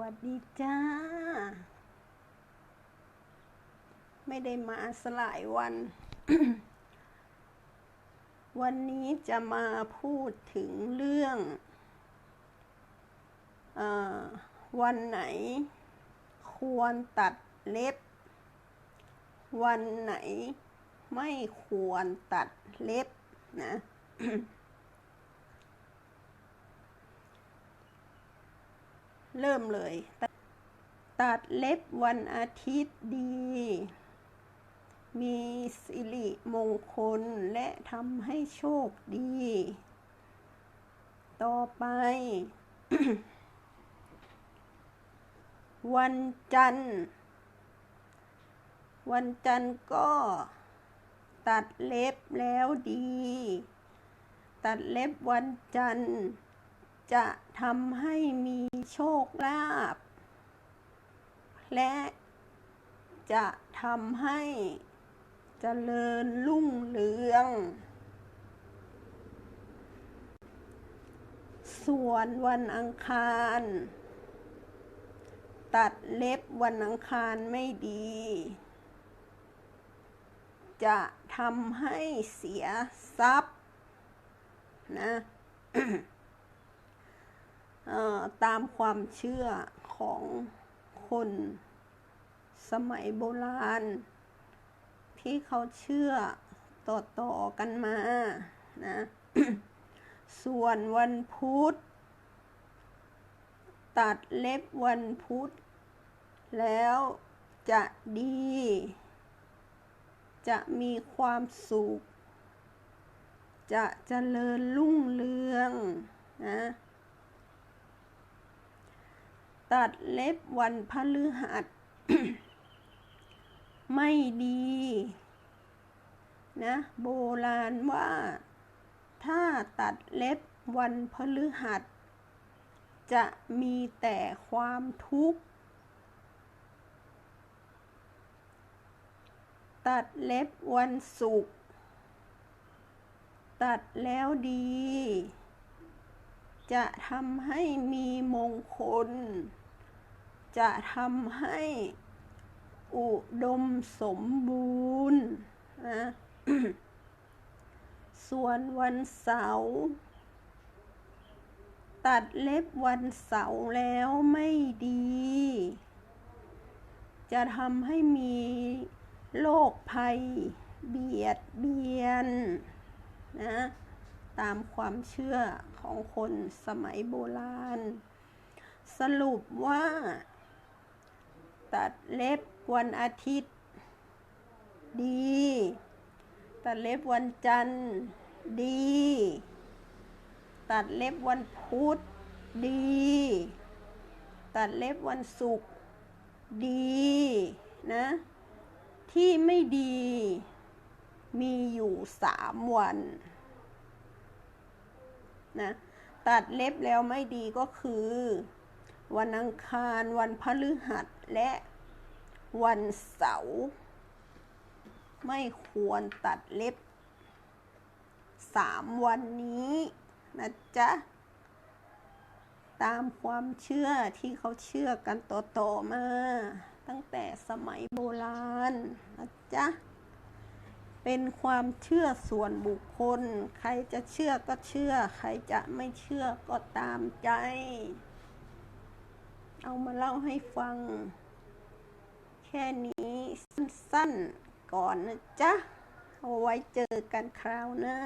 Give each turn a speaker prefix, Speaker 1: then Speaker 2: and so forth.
Speaker 1: วัสดีจ้า ไม่ได้มาสลายวัน วันนี้จะมาพูดถึงเรื่องอวันไหน ควรตัดเล็บ วันไหนไม่ควรตัดเล็บนะ เริ่มเลย ตัดเล็บวันอาทิตย์ดี มีสิริมงคลและทำให้โชคดี ต่อไป วันจันทร์ วันจันทร์ก็ตัดเล็บแล้วดี ตัดเล็บวันจันทร์ จะทำให้มีโชคลาภและจะทำให้เจริญรุ่งเรือง ส่วนวันอังคาร ตัดเล็บวันอังคารไม่ดี จะทำให้เสียทรัพย์นะ ตามความเชื่อของคนสมัยโบราณ ที่เขาเชื่อต่อๆกันมานะส่วนวันพุธ ตัดเล็บวันพุธ แล้วจะดี จะมีความสุข จะเจริญรุ่งเรืองนะ ตัดเล็บวันพฤหัส ไม่ดี นะ โบราณว่า ถ้าตัดเล็บวันพฤหัส จะมีแต่ความทุกข์ ตัดเล็บวันศุกร์ตัดแล้วดีจะทำให้มีมงคล จะทำให้อุดมสมบูรณ์นะส่วนวันเสาร์ตัดเล็บวันเสาร์แล้วไม่ดี จะทำให้มีโรคภัยเบียดเบียนนะตามความเชื่อของคนสมัยโบราณ สรุปว่า ตัดเล็บวันอาทิตย์ ดี ตัดเล็บวันจันทร์ ดี ตัดเล็บวันพุธ ดี ตัดเล็บวันศุกร์ ดี นะ ที่ไม่ดี มีอยู่สามวัน นะ ตัดเล็บแล้วไม่ดีก็คือ วันอังคาร วันพฤหัส และวันเสาร์ ไม่ควรตัดเล็บสามวันนี้นะจ๊ะ ตามความเชื่อที่เขาเชื่อกันต่อๆมา ตั้งแต่สมัยโบราณนะจ๊ะ เป็นความเชื่อส่วนบุคคล ใครจะเชื่อก็เชื่อ ใครจะไม่เชื่อก็ตามใจ เอามาเล่าให้ฟัง แค่นี้สั้นๆก่อนนะจ๊ะ เอาไว้เจอกันคราวหน้า